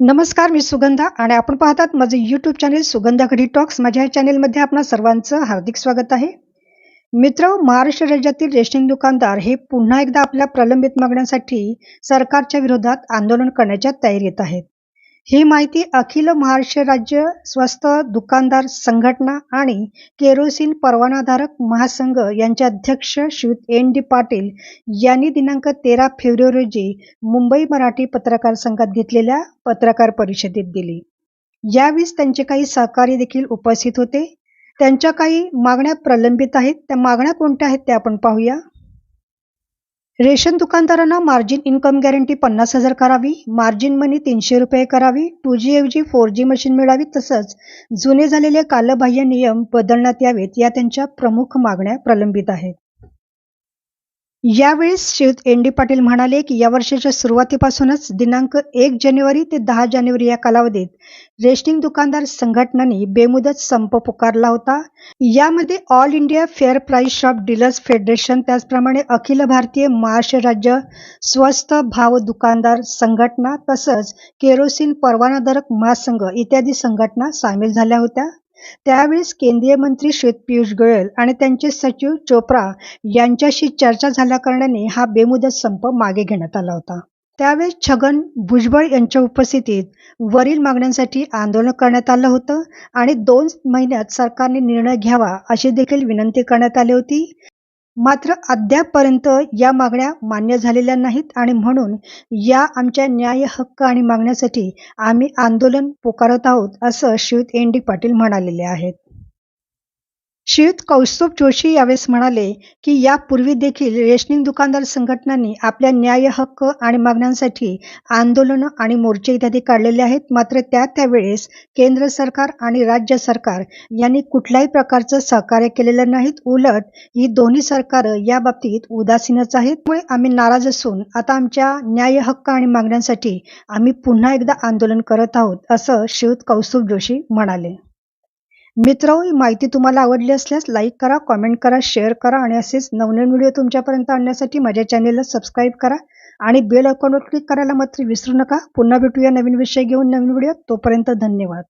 नमस्कार मी सुगंधा आणि आपण पाहतात माझे यूट्यूब चॅनेल सुगंधा घडी टॉक्स माझ्या या चॅनेलमध्ये आपणा सर्वांचं हार्दिक स्वागत आहे. मित्र महाराष्ट्र राज्यातील रेशनिंग दुकानदार हे पुन्हा एकदा आपल्या प्रलंबित मागण्यांसाठी सरकारच्या विरोधात आंदोलन करण्याच्या तयारीत आहेत. ही माहिती अखिल महाराष्ट्र राज्य स्वस्त दुकानदार संघटना आणि केरोसिन परवानाधारक महासंघ यांचे अध्यक्ष श्री एन डी पाटील यांनी दिनांक तेरा फेब्रुवारी रोजी मुंबई मराठी पत्रकार संघात घेतलेल्या पत्रकार परिषदेत दिली. यावेळी त्यांचे काही सहकारी देखील उपस्थित होते. त्यांच्या काही मागण्या प्रलंबित आहेत. त्या मागण्या कोणत्या आहेत त्या आपण पाहूया. रेशन दुकानदारांना मार्जिन इन्कम गॅरंटी पन्नास हजार करावी मार्जिन मनी तीनशे रुपये करावी टू जी ऐवजी फोर जी मशीन मिळावी तसंच जुने झालेले कालबाह्य नियम बदलण्यात यावेत या त्यांच्या प्रमुख मागण्या प्रलंबित आहेत. यावेळी श्रीयुत एन डी पाटील म्हणाले की या वर्षाच्या सुरुवातीपासूनच दिनांक एक जानेवारी ते दहा जानेवारी या कालावधीत रेशनिंग दुकानदार संघटनांनी बेमुदत संप पुकारला होता. यामध्ये all India fair price shop dealers federation त्याचप्रमाणे अखिल भारतीय महाराष्ट्र राज्य स्वस्त भाव दुकानदार संघटना तसंच केरोसिन परवानाधारक महासंघ इत्यादी संघटना सामील झाल्या होत्या. त्यावेळेस केंद्रीय मंत्री श्वेत पियुष गोयल आणि त्यांचे सचिव चोप्रा यांच्याशी चर्चा झाल्या कारणाने हा बेमुदत संप मागे घेण्यात आला होता. त्यावेळेस छगन भुजबळ यांच्या उपस्थितीत वरील मागण्यांसाठी आंदोलन करण्यात आलं होतं आणि दोन महिन्यात सरकारने निर्णय घ्यावा अशी देखील विनंती करण्यात आली होती. मात्र अद्यापपर्यंत या मागण्या मान्य झालेल्या नाहीत आणि म्हणून या आमच्या न्याय हक्क आणि मागण्यासाठी आम्ही आंदोलन पुकारत आहोत असं श्रीयुत एन डी पाटील म्हणालेले आहेत. श्रीयुत कौस्तुभ जोशी यावेळेस म्हणाले की यापूर्वी देखील रेशनिंग दुकानदार संघटनांनी आपल्या न्याय हक्क आणि मागण्यांसाठी आंदोलनं आणि मोर्चे इत्यादी काढलेले आहेत. मात्र त्या त्यावेळेस केंद्र सरकार आणि राज्य सरकार यांनी कुठल्याही प्रकारचं सहकार्य केलेलं नाहीत. उलट ही दोन्ही सरकार या बाबतीत उदासीनच आहेत. त्यामुळे आम्ही नाराज असून आता आमच्या न्याय हक्क आणि मागण्यांसाठी आम्ही पुन्हा एकदा आंदोलन करत आहोत असं श्रीयुत कौस्तुभ जोशी म्हणाले. मित्र ही माहिती तुम्हाला आवडली असल्यास लाईक करा कॉमेंट करा शेअर करा आणि असेच नवनवीन व्हिडिओ तुमच्यापर्यंत आणण्यासाठी माझ्या चॅनेलला सबस्क्राईब करा आणि बेल अकाउंटवर क्लिक करायला मात्र विसरू नका. पुन्हा भेटूया नवीन विषय घेऊन नवीन व्हिडिओ तोपर्यंत धन्यवाद.